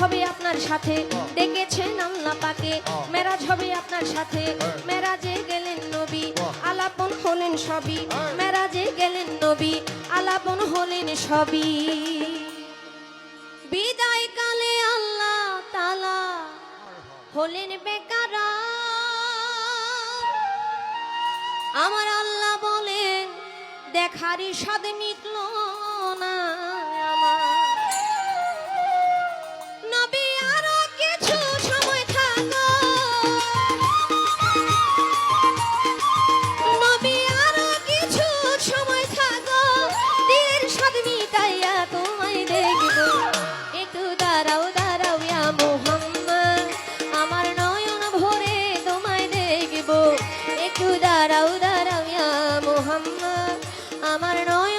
হবে আপনার সাথে। ডেকেছেন আল্লাহ পাকে মেরাজ হবে আপনার সাথে। মেরাজে গেলেন নবী। আলাপন হলেন সবই। মেরাজে গেলেন নবী। আলাপন হলেন সবই। বিদায় কালে আল্লাহ তালা হলেন বেকারা। আমার আল্লাহ বলেন দেখারই স্বাদ মিটল স্বাদ মিটাইয়া তোমায় দেখব। একটু আমার নয়ন ভরে তোমায় দেখব। একটু দাঁড়াও দাঁড়াও ইয়া আমার নয়ন